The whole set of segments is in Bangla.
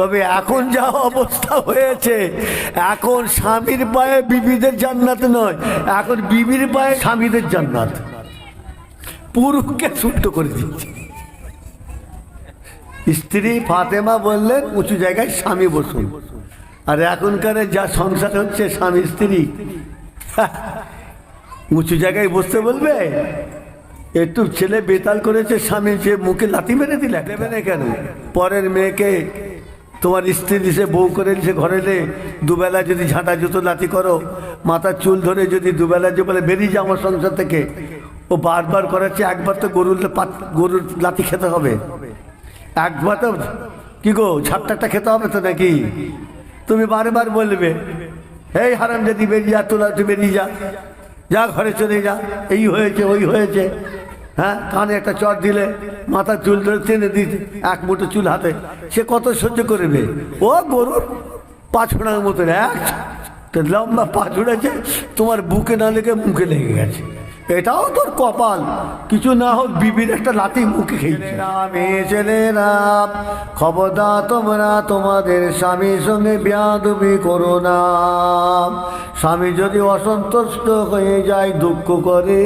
তবে এখন যা অবস্থা হয়েছে, এখন স্বামীর পায়ে বিবিদের জান্নাত নয়, এখন বিবির পায়ে স্বামীদের জান্নাত। পুরুষকে ছুট্ট করে দিচ্ছে। স্ত্রী ফাতেমা বললেন, উঁচু জায়গায় স্বামী বসুন। আর এখনকার যা সংসার হচ্ছে, স্বামী স্ত্রী। উঁচু জায়গায় বসতে বলবে একটু ছেলে বেতাল করেছে স্বামী যে মুখে লাথি মেরে দিলে কেন পরের মেয়েকে তোমার স্ত্রী দিছে বউ করে দিছে ঘরে নে, দুবেলা যদি ঝাঁটা জুতো লাথি করো, মাথার চুল ধরে যদি দুবেলা যে বলে বেরিয়ে যাও আমার সংসার থেকে। ও বারবার করাচ্ছে, একবার তো গরুর গরুর লাথি খেতে হবে। একবার তো, কি গো, ঝাপটাটা খেতে হবে তো নাকি? তুমি বারবার বলবে এই হারাম যদি বেরিয়ে যা তোলা বেরিয়ে যা। যা, ঘরে চলে যা। এই হয়েছে, ওই হয়েছে। হ্যাঁ কানে একটা চট দিলে মাথা চুল ধরে টেনে দিতে এক মুঠো চুল হাতে। সে কত সহ্য করবে? ও গরুর পাঁচড়ার মতন এক লম্বা পাঁচ উড়েছে তোমার বুকে না লেগে মুখে লেগে গেছে। এটাও তোর কপাল। কিছু না হোক বিবির একটা লাথি মুখে খেয়েছে। মেয়ে ছেলেরা খবরদা তোমরা তোমাদের স্বামীর সঙ্গে বিয়াদুবি করো না। স্বামী যদি অসন্তুষ্ট হয়ে যায়, দুঃখ করে।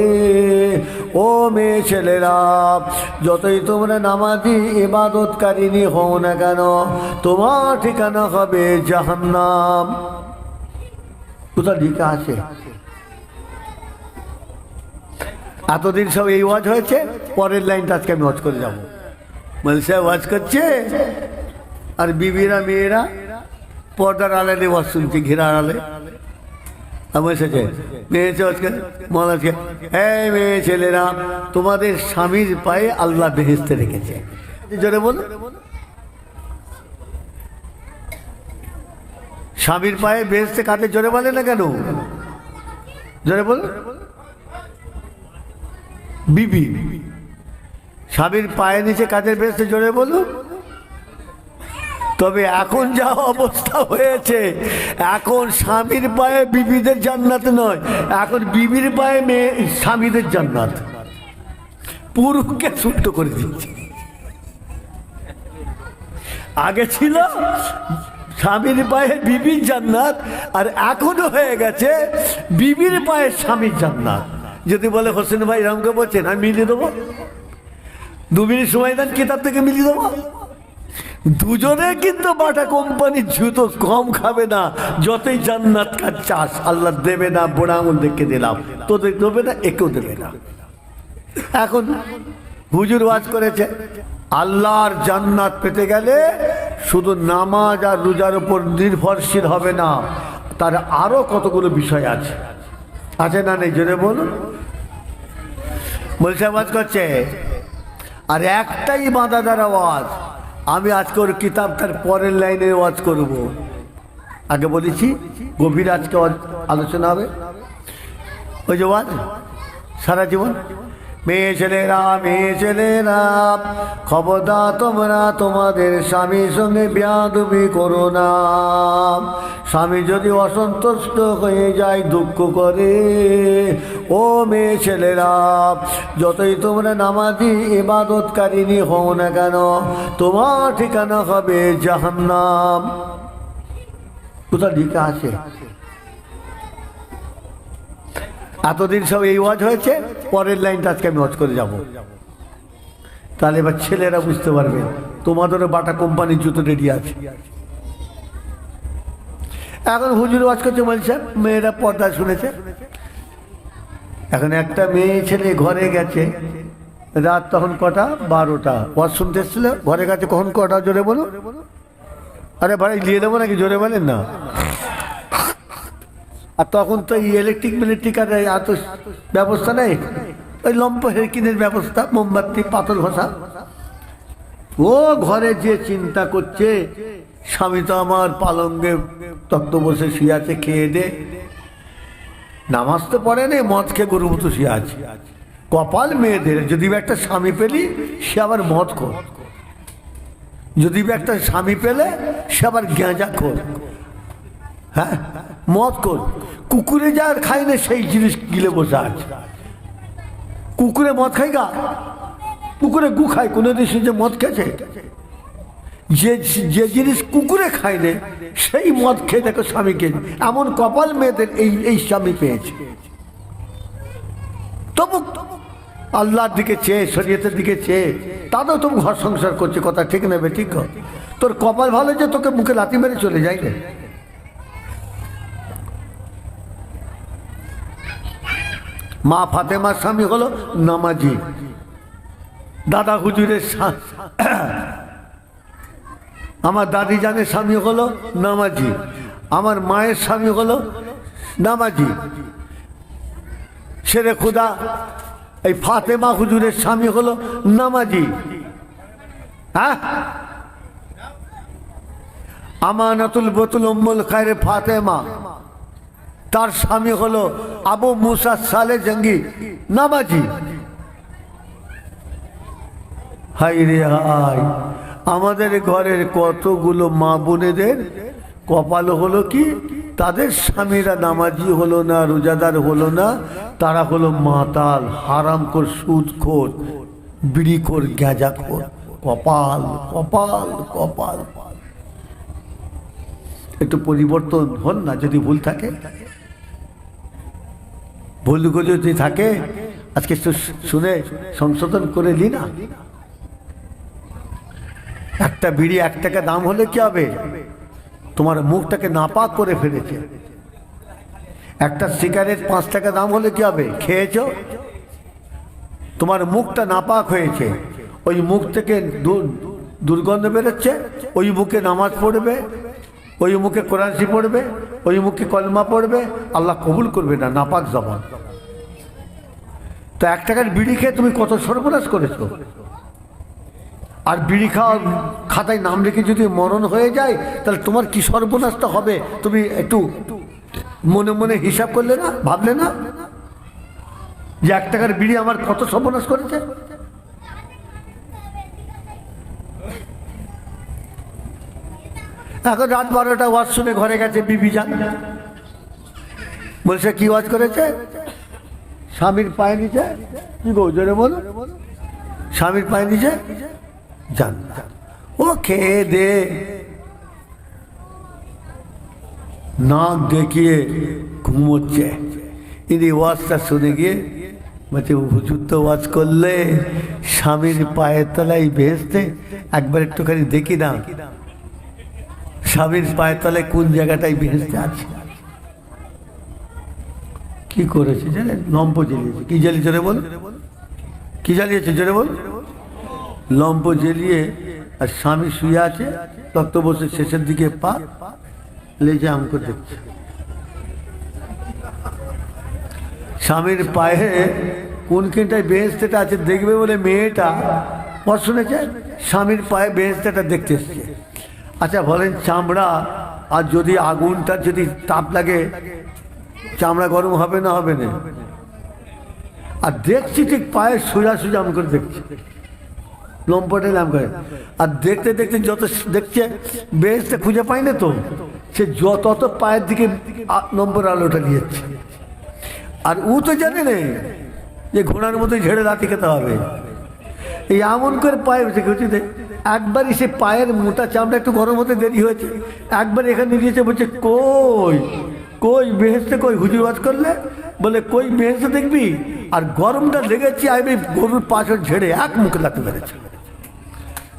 ও মেয়ে ছেলেরা যতই তোমরা নামাজি ইবাদতকারিনী হও না কেন, তোমার ঠিকানা হবে জাহান্নাম। কোথাও ঢিকা আছে? এতদিন সব এই ওয়াজ হয়েছে, পরের লাইনটা আজকে আমি ওয়াজ করে যাব। মলসা ওয়াজ করছে? আর বিবিরা, মেয়েরা পর্দার আড়ালে ওয়াজ শুনছে ঘেরা আড়ালে। আমার এসেছে আজকে আজকে হ্যাঁ মেয়ে ছেলেরা, তোমাদের স্বামীর পায়ে আল্লাহ বেহেস্তে রেখেছে। জোরে বল স্বামীর পায়ে বেহেস্তে কাতে জোরে বলে না কেন? জোরে বল বিবি, স্বামীর পায়ে নিচে কাজের বেসতে জোরে বলুন। তবে এখন যা অবস্থা হয়েছে, এখন স্বামীর পায়ে বিবিদের জান্নাত নয়, এখন বিবির পায়ে মেয়ে স্বামীদের জান্নাত। পুরুষকে ছুট্ট করে দিচ্ছে। আগে ছিল স্বামীর পায়ে বিবির জান্নাত, আর এখনও হয়ে গেছে বিবির পায়ে স্বামীর জান্নাত। যদি বলে হোসেন ভাই রামকে বলছেন, আমি মিলিয়ে দেবো? দু মিনিট সময় দেন, কিতাব থেকে মিলিয়ে দেবো? দুজনে কিন্তু বাটা কোম্পানির জুতো কম খাবে না, যতই জান্নাত কার চাষ আল্লাহ দেবে না, বোড়া আঙুল দেখে দিলাম। তোদের দেবে না, একেও দেবে না। এখন হুজুর ওয়াজ করেছে, আল্লাহর জান্নাত পেতে গেলে শুধু নামাজ আর রোজার উপর নির্ভরশীল হবে না, তার আরও কতগুলো বিষয় আছে। আছে না নেই? জোরে বলুন। বলছে, আওয়াজ করছে? আর একটাই বাঁধাদার আওয়াজ, আমি আজকে ওর কিতাবটার পরের লাইনে ওয়াজ করব। আগে বলেছি, গভীর আজকে আলোচনা হবে। ওই যে ওয়াজ সারা জীবন? মেয়ে ছেলেরা মেয়ে ছেলেরা খবরদা তোমরা তোমাদের স্বামীর সঙ্গে বিয়াদুবি করো না। স্বামী যদি অসন্তুষ্ট হয়ে যায়, দুঃখ করে। ও মেয়ে ছেলেরা যতই তোমরা নামাজি ইবাদতকারিনী হও না কেন, তোমার ঠিকানা হবে জাহান্নাম। কোথাও ঢিকা আছে? এতদিন সব এই ওয়াজ হয়েছে, পরের লাইনটা আজকে আমি ওয়াজ করে যাব। তাহলে এবার ছেলেরা বুঝতে পারবে, তোমাদেরও বাটা কোম্পানির জুতো রেডি আছে। এখন হুজুর ওয়াজ করছে বলছে মেয়েরা পর্দা শুনেছে। এখন একটা মেয়ে ছেলে ঘরে গেছে, রাত তখন কটা? বারোটা। ওয়াজ শুনতে এসেছিল? ঘরে গেছে কখন কটা? জোরে বলো। আরে ভাই দিয়ে দেবো নাকি? জোরে বলেন না। আর তখন তো এই ইলেকট্রিক মিলেকট্রিক আর এত ব্যবস্থা নেই। ওই লম্প হেরকিনের ব্যবস্থা, মোমবাতি পাতল ঘষা। ও ঘরে যে চিন্তা করছে, স্বামী তো আমার পালঙ্গে তত্ত্ব বসে শুয়ে খেয়ে দে। নামাজ তো পড়ে নেই মদ খেয়ে গরু মতো শুয়ে আছে। কপাল মেয়েদের, যদি একটা স্বামী পেলি, সে আবার মদ খোর। যদি একটা স্বামী পেলে, সে আবার গেঁজা খোর। হ্যাঁ? মদ কর। কুকুরে যা খাই না, সেই জিনিস গিলে বসে আছে। কুকুরে মদ খাই গা? কুকুরে গু খায় কোনো দেশে যে মদ খেয়েছে? যে যে জিনিস কুকুরে খায় না, সেই মদ খেয়ে দেখো স্বামীকে এমন কপাল মেয়েদের এই এই স্বামী পেয়েছে। তবু আল্লাহর দিকে চেয়ে, শরীয়তের দিকে চেয়ে, তাতেও তবু ঘর সংসার করছে, কথা ঠিক নেবে ঠিক? তোর কপাল ভালো যে তোকে মুখে লাথি মেরে চলে যায় রে। মা ফাতেমার স্বামী হলো নামাজি। দাদা হুজুরের আমার দাদি জানের স্বামী হলো নামাজি। আমার মায়ের স্বামী হলো নামাজি। সেরে খুদা, এই ফাতেমা হুজুরের স্বামী হলো নামাজি। হ্যাঁ? আমানাতুল বতুল উম্মুল খায়রে ফাতেমা। তার স্বামী হলো আবু মুসা সালে জঙ্গি, নামাজি। হাই রে হাই আমাদের ঘরের কতগুলো মা বোনেদের কপাল হলো কি? তাদের স্বামীরা নামাজি হলো না, রোজাদার হলো না, তারা হলো মাতাল হারাম হারামখোর, সুদখোর, বিড়িখোর, গ্যাজাখোর। কপাল কপাল কপাল। একটু পরিবর্তন হন না, যদি ভুল থাকে। ভুলগুলো যদি থাকে, আজকে শুনে সংশোধন করে নি না? একটা বিড়ি এক টাকা দাম হলে কি হবে? তোমার মুখটাকে নাপাক করে ফেলেছে। একটা সিগারেট পাঁচ টাকা দাম হলে কি হবে? খেয়েছো? তোমার মুখটা নাপাক হয়েছে। ওই মুখ থেকে দুর্গন্ধ বেরোচ্ছে। ওই মুখে নামাজ পড়বে। ওই মুখে কোরআনসি পড়বে, ওই মুখে কলমা পড়বে, আল্লাহ কবুল করবে না, নাপাক জবান। তো এক টাকার বিড়ি খেয়ে তুমি কত সর্বনাশ করেছ? আর বিড়ি খাওয়ার খাতায় নাম রেখে যদি মরণ হয়ে যায়, তাহলে তোমার কি সর্বনাশটা হবে? তুমি একটু মনে মনে হিসাব করলে না, ভাবলে না? যে এক টাকার বিড়ি আমার কত সর্বনাশ করেছে? এখন রাত বারোটা ওয়াজ শুনে ঘরে গেছে বিবি যান বলছে, কি ওয়াজ করেছে? স্বামীর পায়ে নিচে? কি গো, জোরে বলো। স্বামীর পায়ে নিচে? যান ও খেয়ে দে। নাক দেখিয়ে ঘুমোচ্ছে। ইনি ওয়াজটা শুনে গিয়ে বলছে হুজুর তো ওয়াজ করলে স্বামীর পায়ের তলায় ভেসতে একবার একটুখানি দেখি না। স্বামীর পায়ের তলায় কোন জায়গাটায় ভেসতে আছে? কি করেছে জানেন? লম্প জ্বালিয়েছে। কি জ্বালিয়েছে রে বল? কি জ্বালিয়েছে? জোরে বল। লম্প জ্বালিয়ে আর স্বামী শুয়ে আছে তক্ত বসে শেষের দিকে পা লেজে আমকে দেখছে। স্বামীর পায়ে কোনখানটায় বেহেস্তেটা আছে দেখবে বলে মেয়েটা পর শুনেছে স্বামীর পায়ে বেহেস্তেটা দেখতে এসছে। আচ্ছা বলেন চামড়া, আর যদি আগুনটা যদি তাপ লাগে, চামড়া গরম হবে না হবে না? আর দেখছি ঠিক পায়ে সোজা সোজা আমি করে দেখছি। লম্পটে নাম করে। আর দেখতে দেখতে যত দেখছে বেসটা খুঁজে পাই না তো, সে যত তত পায়ের দিকে নম্বর আলোটা নিয়েছে। আর ও তো জানে না যে ঘোড়ার মতো ঝেড়ে লাঠি খেতে হবে। এই এমন করে পায়ে বসে গেছে যে একবারই সে পায়ের মোটা চামড়া একটু গরম হতে দেরি হয়েছে। একবার এখানে নিয়েছে বলছে, কই? কই বেহেস্তে কই? হুজুর ওয়াজ করলে? বলে, কই বেহেস্তে দেখবি? আর গরমটা লেগেছে, আমি গরুর পাশে ঝেড়ে এক মুখে লাগতে পেরেছে।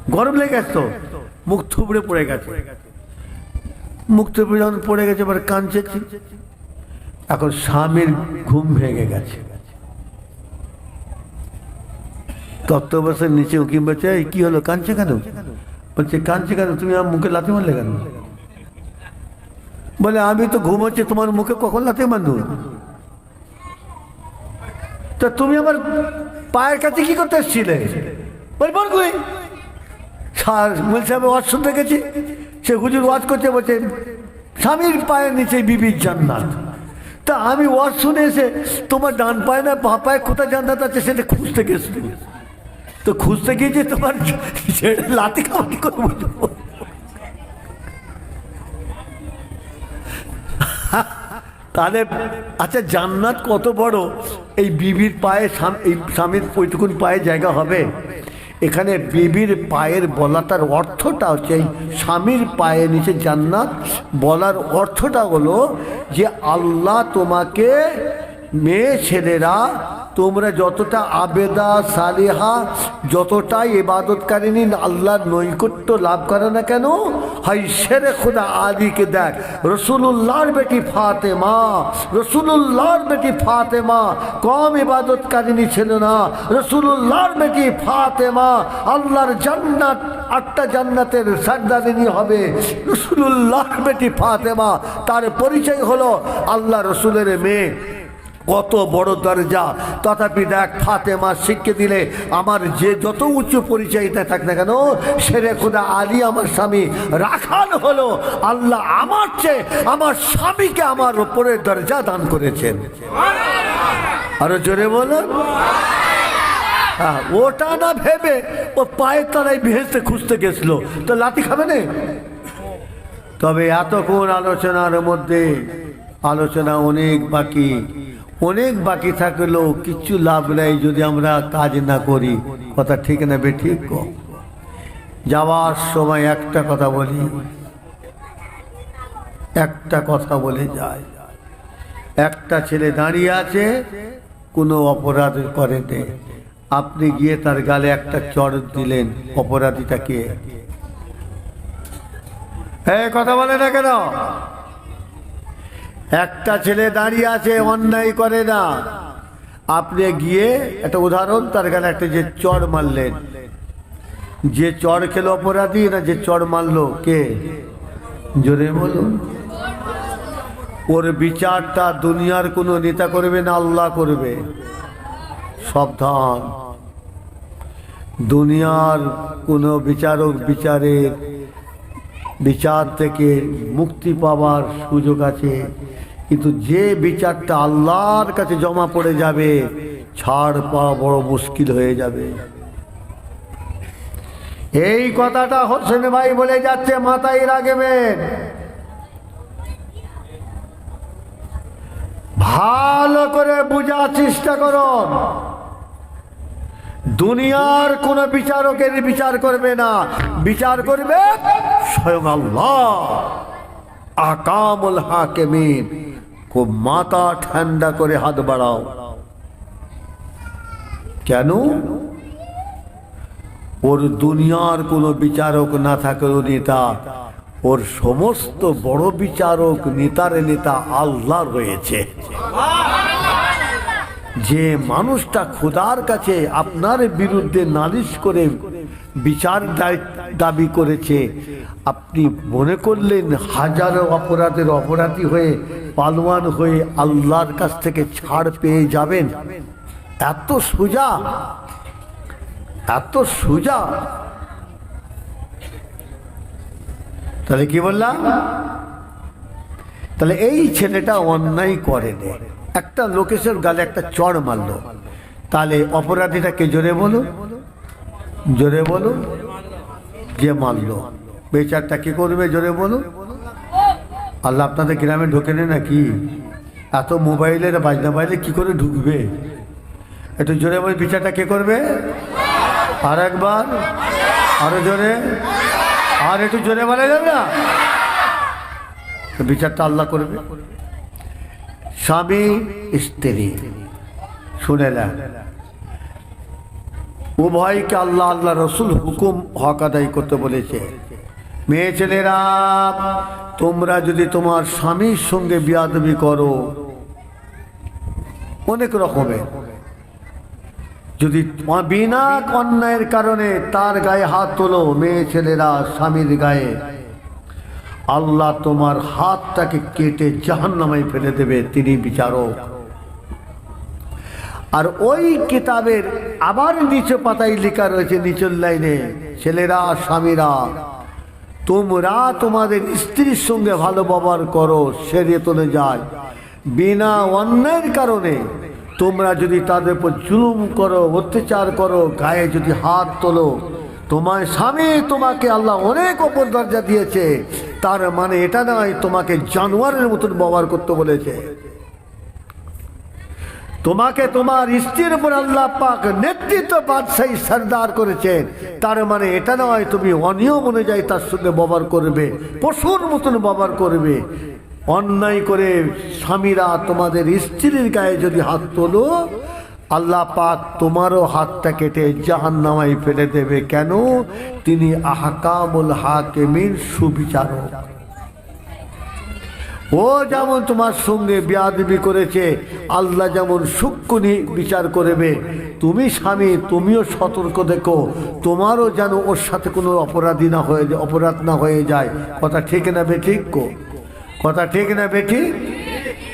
গরম লেগে গেছে মুখ থুবড়ে পড়ে গেছে। মুখ থুবড়ে যখন পড়ে গেছে, এবার কাঁদছে এখন স্বামীর ঘুম ভেঙে গেছে। তত্ত্ববস্থার নিচে উকিম বলছে "এই, কি হলো? কাঁদছে কেন? বলছে কাঁদছে কেন? তুমি আমার মুখে লাথি মারলে কেন? বলে আমি তো ঘুমোচ্ছি তোমার মুখে কখন লাথি মারল তা তুমি আমার পায়ের কাছে কি করতে এসছিলে? বল বল কই। স্যার বলছে আমি ওয়াজ শুনতে গেছি। সে হুজুর ওয়াজ করছে বলছে স্বামীর পায়ের নিচে বিবির জান্নাত। তা আমি ওয়াজ শুনে এসে তোমার ডান পায়ে না পায়ে কোথায় জান্নাত আছে সেটা খুঁজতে গেছি। তো খুঁজতে গিয়ে যে তোমার লাতি খাওয়া করে বুঝব তাহলে আচ্ছা জান্নাত কত বড়? এই বিবির পায়ে এই স্বামীর ওইটুকুন পায়ে জায়গা হবে। এখানে বিবির পায়ের বলাটার অর্থটা হচ্ছে, এই স্বামীর পায়ে নিচে জান্নাত বলার অর্থটা হলো যে আল্লাহ তোমাকে মেয়ে ছেলেরা তোমরা যতটা আবেদা, সালিহা যতটাই ইবাদতকারিনী আল্লাহর নৈকট্য লাভ করে না কেন? হাই সেরে খোদা আলীকে দেখ। রসুল্লাহর বেটি ফাতেমা রসুল্লাহর বেটি ফাতেমা, কম ইবাদতকারিনী ছিল না। রসুল্লাহর বেটি ফাতেমা, আল্লাহর জান্নাত, আটটা জান্নাতের সারদারিনী হবে। রসুল্লাহর বেটি ফাতেমা, তার পরিচয় হলো আল্লাহ রসুলের মেয়ে। কত বড় দরজা। তথাপি দেখ ফাতেমা শিখকে দিলে আমার যে যত উঁচু পরিচয়টা থাক না কেন সেরে খুদা আলী আমার স্বামী রাখাল হলো আল্লাহ আমার চেয়ে আমার স্বামীকে আমার ওপরে দরজা দান করেছেন। আরও জোরে বলুন। হ্যাঁ, ওটা না ভেবে ও পায়ের তলায় ভেসতে খুঁজতে গেছিল। তো লাতি খাবে না? তবে এতক্ষণ আলোচনার মধ্যে আলোচনা অনেক বাকি। অনেক বাকি থাকলেও কিছু লাভ নেই যদি আমরা কাজ না করি। কথা ঠিক না বে ঠিক? যাওয়ার সময় একটা কথা বলি। একটা কথা বলে যায়। একটা ছেলে দাঁড়িয়ে আছে, কোনো অপরাধ করেনি আপনি গিয়ে তার গালে একটা চড় দিলেন। অপরাধীটাকে এই কথা বলে না কেন? একটা ছেলে দাঁড়িয়ে আছে, অন্যায় করে না। আপনি গিয়ে একটা উদাহরণ, তার গালে একটা যে চর মারলেন। যে চর খেলো অপরাধী না যে চর মারলো, কে? জোরে বলুন। ওর বিচারটা দুনিয়ার কোনো নেতা করবে না, আল্লাহ করবে। সাবধান। দুনিয়ার কোনো বিচারক বিচারের, বিচার থেকে মুক্তি পাওয়ার সুযোগ আছে। কিন্তু যে বিচারটা আল্লাহর কাছে জমা পড়ে যাবে, ছাড় পাওয়া বড় মুশকিল হয়ে যাবে। এই কথাটা হোসেন ভাই বলে যাচ্ছে, মাথায় রাখবেন। ভালো করে বোঝার চেষ্টা করুন। দুনিয়ার কোন বিচারকের বিচার করবে না। বিচার করবে স্বয়ং আল্লাহ, আকামুল হাকিমিন। খুব মাথা ঠান্ডা করে হাত বাড়াও। কেন? ওর দুনিয়ার কোনো বিচারক না থাকলেও নেতা, ওর সমস্ত বড় বিচারক, নেতার নেতা আল্লাহ রয়েছে। যে মানুষটা খোদার কাছে আপনার বিরুদ্ধে নালিশ করে বিচার দায়- দাবি করেছে, আপনি মনে করলেন হাজারো অপরাধের অপরাধী হয়ে পালোয়ান হয়ে আল্লাহর কাছ থেকে ছাড় পেয়ে যাবেন? এত সোজা এত সোজা। তাহলে কি বললাম? তাহলে এই ছেলেটা অন্যায় করে করেনি একটা লোকেশের গালে একটা চড় মারলো। তাহলে অপরাধীটাকে জোরে বলো জোরে বলো যে মারলো। বেচারটা কি করবে জোরে বলো আল্লাহ আপনাদের গ্রামে ঢোকে না নাকি? এত মোবাইলের বাজনা বাইলে কি করে ঢুকবে? একটু জোরে বলে বিচারটা কে করবে? আর একবার, আরও জোরে। আর একটু জোরে বলা যাবে না? বিচারটা আল্লাহ করবে। স্বামী স্ত্রী। শুনে না। উভয়কে আল্লাহ আল্লাহ রসুল হুকুম হক আদায় করতে বলেছে। মেয়ে ছেলেরা, তোমরা যদি তোমার স্বামীর সঙ্গে বিয়াদবি করো, অনেক রকমের। যদি বিনা অন্যায়ের কারণে তার গায়ে হাত তোলো, মেয়ে ছেলেরা স্বামীর গায়ে আল্লাহ তোমার হাতটাকে কেটে জাহান্নামায় ফেলে দেবে, তিনি বিচারক। আর ওই কিতাবের আবার নিচে পাতায় লেখা রয়েছে নিচের লাইনে, ছেলেরা, স্বামীরা, তোমরা তোমাদের স্ত্রীর সঙ্গে ভালো ব্যবহার করো সেরে তোলে যায়। বিনা অন্যায়ের কারণে তোমরা যদি তাদের উপর জুলুম করো, অত্যাচার করো, গায়ে যদি হাত তোলো তোমার স্বামী তোমাকে আল্লাহ অনেক অপর দরজা দিয়েছে। তার মানে এটা নয়, তোমাকে জানোয়ারের মতন ব্যবহার করতে বলেছে। তোমাকে তোমার স্ত্রীর উপর আল্লাহ পাক নেতৃত্ব বাদশাহী সর্দার করেছেন। তার মানে এটা নয়, তুমি অনিয়ম অনুযায়ী তার সঙ্গে ব্যবহার করবে, পশুর মতন ব্যবহার করবে। অন্যায় করে স্বামীরা তোমাদের স্ত্রীর গায়ে যদি হাত তোলো আল্লাহ পাক তোমারও হাতটা কেটে জাহান নামাই ফেলে দেবে। কেন? তিনি আহকামুল হাকিমিন সুবিচারক। ও যেমন তোমার সঙ্গে বিয়াদবি করেছে, আল্লাহ যেমন সূক্ষ্মনি বিচার করবে। তুমি স্বামী, তুমিও সতর্ক দেখো। তোমারও যেন ওর সাথে কোনো অপরাধী না হয়ে অপরাধ না হয়ে যায়। কথা ঠিক না বেঠিক কথা ঠিক না বেঠিক?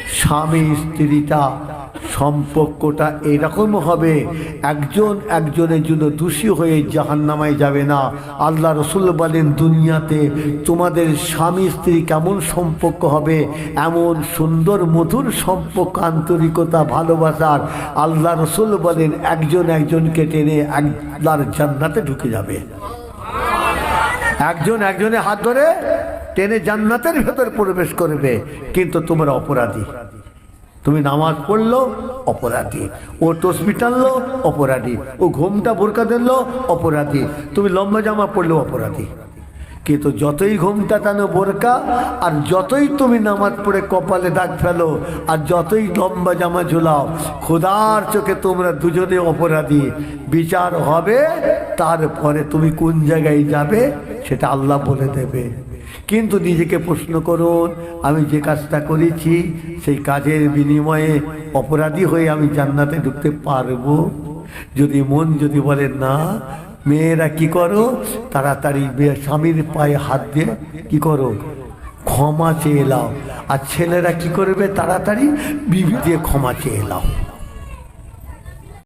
স্বামী, স্ত্রীটা সম্পর্কটা এরকম হবে, একজন একজনের জন্য দোষী হয়ে জাহান্নামায় যাবে না। আল্লাহ রসুল বলেন, দুনিয়াতে তোমাদের স্বামী স্ত্রী কেমন সম্পর্ক হবে? এমন সুন্দর, মধুর সম্পর্ক, আন্তরিকতা ভালোবাসার আল্লাহ রসুল বলেন, একজন একজনকে টেনে আল্লাহর জান্নাতে ঢুকে যাবে। একজন একজনের হাত ধরে টেনে জান্নাতের ভেতর প্রবেশ করবে, কিন্তু তোমরা অপরাধী। তুমি নামাজ পড়ল, অপরাধী। ও তসবি টানলো, অপরাধী। ও ঘুমটা বোরকা দিলো অপরাধী। তুমি লম্বা জামা পড়লেও অপরাধী। কিন্তু যতই ঘুমটা টানো বোরকা আর যতই তুমি নামাজ পড়ে কপালে দাগ ফেলো, আর যতই লম্বা জামা ঝুলাও, খোদার চোখে তোমরা দুজনে অপরাধী। বিচার হবে, তারপরে তুমি কোন জায়গায় যাবে, সেটা আল্লাহ বলে দেবে। কিন্তু নিজেকে প্রশ্ন করুন, আমি যে কাজটা করেছি, সেই কাজের বিনিময়ে অপরাধী হয়ে আমি জান্নাতে ঢুকতে পারব? যদি মন যদি বলে না, মেয়েরা কি করো? তাড়াতাড়ি স্বামীর পায়ে হাত দিয়ে কি করো? ক্ষমা চেয়ে লাও আর ছেলেরা কি করবে তাড়াতাড়ি? বিবি দিয়ে ক্ষমা চেয়ে লাও